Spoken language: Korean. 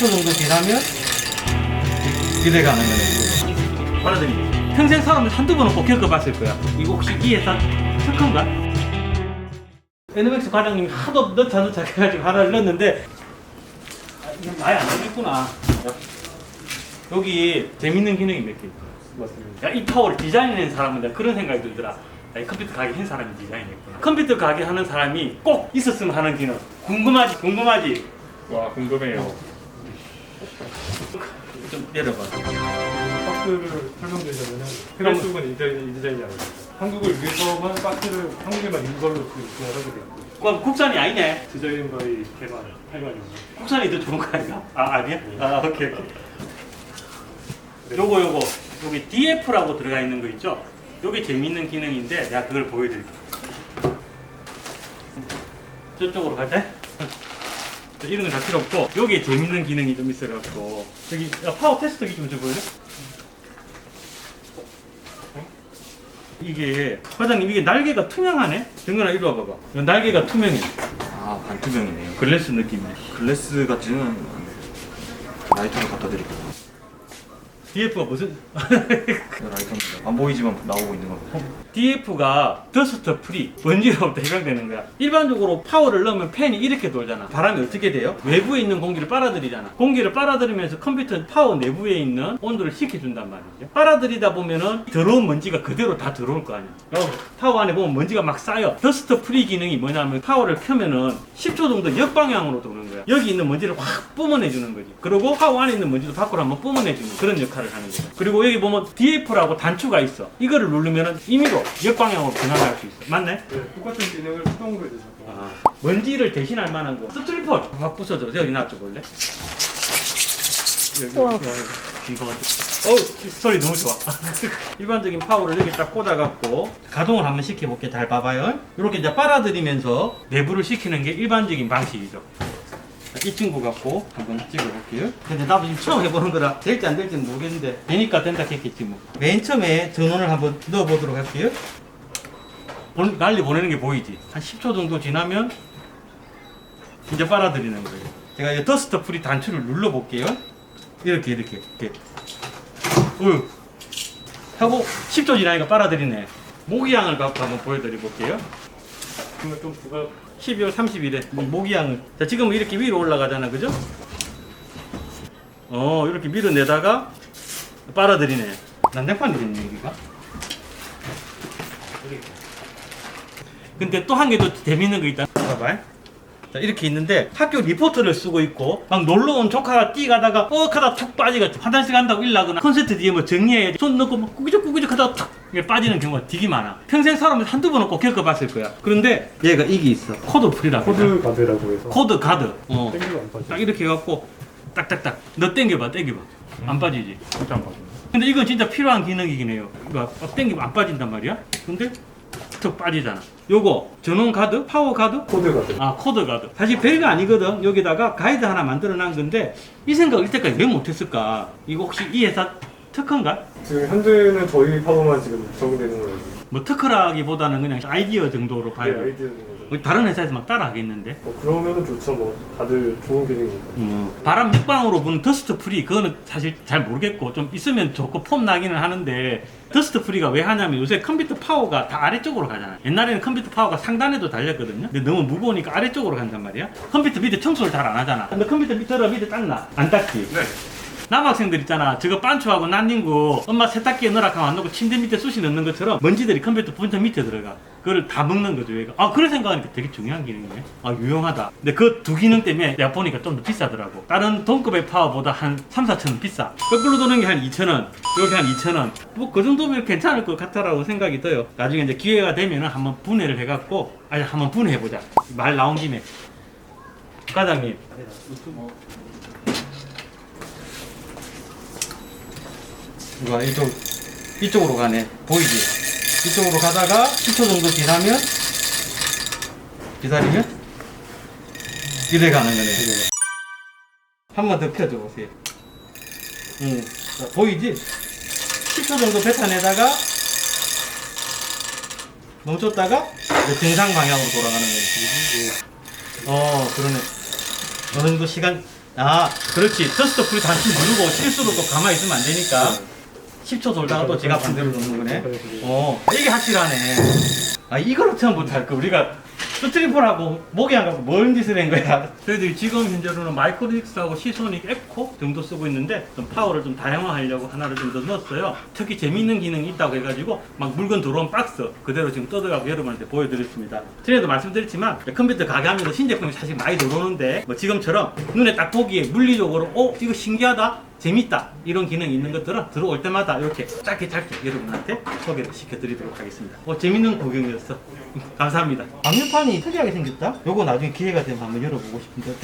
10초 정도 지나면 기대 가는 거네. 받아들이. 평생 살아면 한두 번은 꼭 겪어봤을 거야. 이거 혹시 이 회사 특허인가? 에너맥스 과장님이 하도 넣자 넣자 해가지고 하나를 넣었는데 아, 이게 많이 안 되겠구나. 여기 재밌는 기능이 몇 개 있어. 맞습니다. 야, 이 파워를 디자인한 사람은 내가 그런 생각이 들더라. 야, 이 컴퓨터 가게 한 사람이 디자인했구나. 컴퓨터 가게 하는 사람이 꼭 있었으면 하는 기능. 궁금하지? 궁금하지? 와 궁금해요. 좀 내려봐. 박스를 설명드리자면은 크레스군 디자인 디자인이 아닙니다. 한국을 위해서만 박스를 한국에만 이걸로 진행하게 됐고 그럼 국산이 아니네. 디자인 바이 개발 해가지고 국산이 더 좋은 거 아닌가? 아, 아니야? 아, 오케이, 오케이. 요거, 요거. 여기 DF라고 들어가 있는 거 있죠? 요게 재밌는 기능인데 내가 그걸 보여드릴게. 저쪽으로 갈 때? 이런 건 다 필요 없고 여기에 재밌는 기능이 좀 있어갖고 여기 야, 파워 테스터기 좀 줘보여요? 이게 과장님 이게 날개가 투명하네? 정근아 이리 와봐봐 날개가 투명해 아 반투명이네요. 글래스 느낌이야 글래스 같지는 않네요. 라이터를 갖다 드릴게요. DF가 무슨 라이터입니다. 안 보이지만 나오고 있는 겁니다. DF가 더스트 프리 먼지로부터 해방되는 거야. 일반적으로 파워를 넣으면 팬이 이렇게 돌잖아. 바람이 어떻게 돼요? 외부에 있는 공기를 빨아들이잖아. 공기를 빨아들이면서 컴퓨터 파워 내부에 있는 온도를 식혀준단 말이죠. 빨아들이다 보면은 더러운 먼지가 그대로 다 들어올 거 아니야. 어, 파워 안에 보면 먼지가 막 쌓여. 더스트 프리 기능이 뭐냐면 파워를 켜면은 10초 정도 역방향으로 도는 거야. 여기 있는 먼지를 확 뿜어내주는 거지. 그리고 파워 안에 있는 먼지도 밖으로 한번 뿜어내주는 그런 역할 을 하는 거야 그리고 여기 보면 DF라고 단추가 있어. 이거를 누르면은 임의로 역방향으로 변환할 수 있어. 맞네? 네, 똑같은 기능을 수동으로 해서. 아, 먼지를 대신할 만한 거. 스트리퍼! 확 부숴줘 여기 놔줘 볼래? 여기 우와. 이거 어우 소리 너무 좋아. 일반적인 파워를 여기 딱 꽂아갖고 가동을 한번 시켜볼게 잘 봐봐요. 이렇게 이제 빨아들이면서 내부를 식히는 게 일반적인 방식이죠. 자, 이 친구 갖고 한번 찍어볼게요. 근데 나도 지금 처음 해보는 거라 될지 안 될지는 모르겠는데 되니까 된다 했겠지 뭐 맨 처음에 전원을 한번 넣어보도록 할게요. 본- 난리 보내는 게 보이지? 한 10초 정도 지나면 이제 빨아들이는 거예요. 제가 이 더스트 프리 단추를 눌러볼게요. 이렇게 이렇게 이렇게. 어휴. 하고 10초 지나니까 빨아들이네. 모기향을 갖고 한번 보여드려 볼게요. 그러면 좀 부가 12월 30일에 모기향을. 자 지금은 이렇게 위로 올라가잖아. 그죠? 어 이렇게 밀어내다가 빨아들이네. 난장판 들있네 여기가. 근데 또 한 개 더 재밌는 거 있다. 봐봐 자 이렇게 있는데 학교 리포트를 쓰고 있고 막 놀러 온 조카가 뛰가다가 어 하다 툭 빠지가 화장실 간다고 일나거나 콘서트 뒤에 뭐 정리해야지. 손 넣고 막 꾸기적 꾸기적 하다가 탁 이게 빠지는 경우가 되게 많아. 평생 살아면 한두 번은 꼭 겪어봤을 거야. 그런데 얘가 이게 있어. 코드 프리라고 코드 가드라고 해서. 코드 가드. 어. 땡기고 안 빠져. 딱 이렇게 해갖고 딱딱딱. 너 땡겨봐 땡겨봐. 안 빠지지. 진짜 안 빠져. 근데 이건 진짜 필요한 기능이긴 해요. 이거 막 땡기면 안 빠진단 말이야. 근데 툭 빠지잖아. 요거 전원 가드 파워 가드? 코드 가드. 아 코드 가드. 사실 별거 아니거든. 여기다가 가이드 하나 만들어 놓은 건데 이 생각을 이때까지 왜 못했을까? 이거 혹시 이 회사 특허인가? 지금 현재는 저희 파워만 지금 적용되는 거예요. 뭐 특허라기보다는 그냥 아이디어 정도로 네, 봐야 돼 아이디어인 뭐 다른 회사에서 막 따라 하겠는데 뭐 그러면은 좋죠. 뭐 다들 좋은 기능이니까. 음, 바람 육방으로 부는 더스트 프리 그거는 사실 잘 모르겠고 좀 있으면 좋고 폼 나기는 하는데 더스트 프리가 왜 하냐면 요새 컴퓨터 파워가 다 아래쪽으로 가잖아 옛날에는 컴퓨터 파워가 상단에도 달렸거든요 근데 너무 무거우니까 아래쪽으로 간단 말이야 컴퓨터 밑에 청소를 잘 안 하잖아 근데 컴퓨터 밑에로 밑에 닦나? 안 닦지? 네. 남학생들 있잖아. 저거 반추하고 난닝구 엄마 세탁기에 넣으라 하면 안 넣고 침대 밑에 쑤시 넣는 것처럼 먼지들이 컴퓨터 본체 밑에 들어가. 그걸 다 먹는 거죠 얘가. 아 그런 생각하니까 되게 중요한 기능이네. 아 유용하다. 근데 그 두 기능 때문에 내가 보니까 좀 더 비싸더라고. 다른 동급의 파워보다 한 3, 4천 원 비싸. 거꾸로 도는 게 한 2천 원 여기 한 2천 원 뭐 그 정도면 괜찮을 것 같다라고 생각이 들어요. 나중에 이제 기회가 되면 한번 분해를 해갖고 아니 한번 분해해보자. 말 나온 김에. 과장님 이거 이쪽 이쪽으로 가네 보이지? 이쪽으로 가다가 10초 정도 지나면 기다리면 이래 가는 거네. 한 번 더 펴줘 보세요. 응, 자, 보이지? 10초 정도 뱉어내다가 멈췄다가 정상 방향으로 돌아가는 거지. 어, 그러네. 어느 정도 시간 아, 그렇지. 터스터 풀이 단추 누르고 실수로 또 가만히 있으면 안 되니까. 10초 돌다가 또 지가 반대로 놓는 거네. 어, 이게 확실하네. 아, 이걸로 처음부터 할 거. 우리가 스트리퍼라고 목이 안 가고 뭔 짓을 한 거야. 저희들이 지금 현재로는 마이크로닉스하고 시소닉 에코 정도 쓰고 있는데 좀 파워를 좀 다양화하려고 하나를 좀 더 넣었어요. 특히 재밌는 기능이 있다고 해가지고 막 물건 들어온 박스 그대로 지금 뜯어가고 여러분한테 보여드렸습니다. 전에도 말씀드렸지만 컴퓨터 가게 하면서 신제품이 사실 많이 들어오는데 뭐 지금처럼 눈에 딱 보기에 물리적으로 어 이거 신기하다 재밌다 이런 기능이 있는 것들은 들어올 때마다 이렇게 짧게 짧게 여러분한테 소개를 시켜드리도록 하겠습니다. 어, 재밌는 구경이었어. 감사합니다. 방열판이 특이하게 생겼다. 요거 나중에 기회가 되면 한번 열어보고 싶은데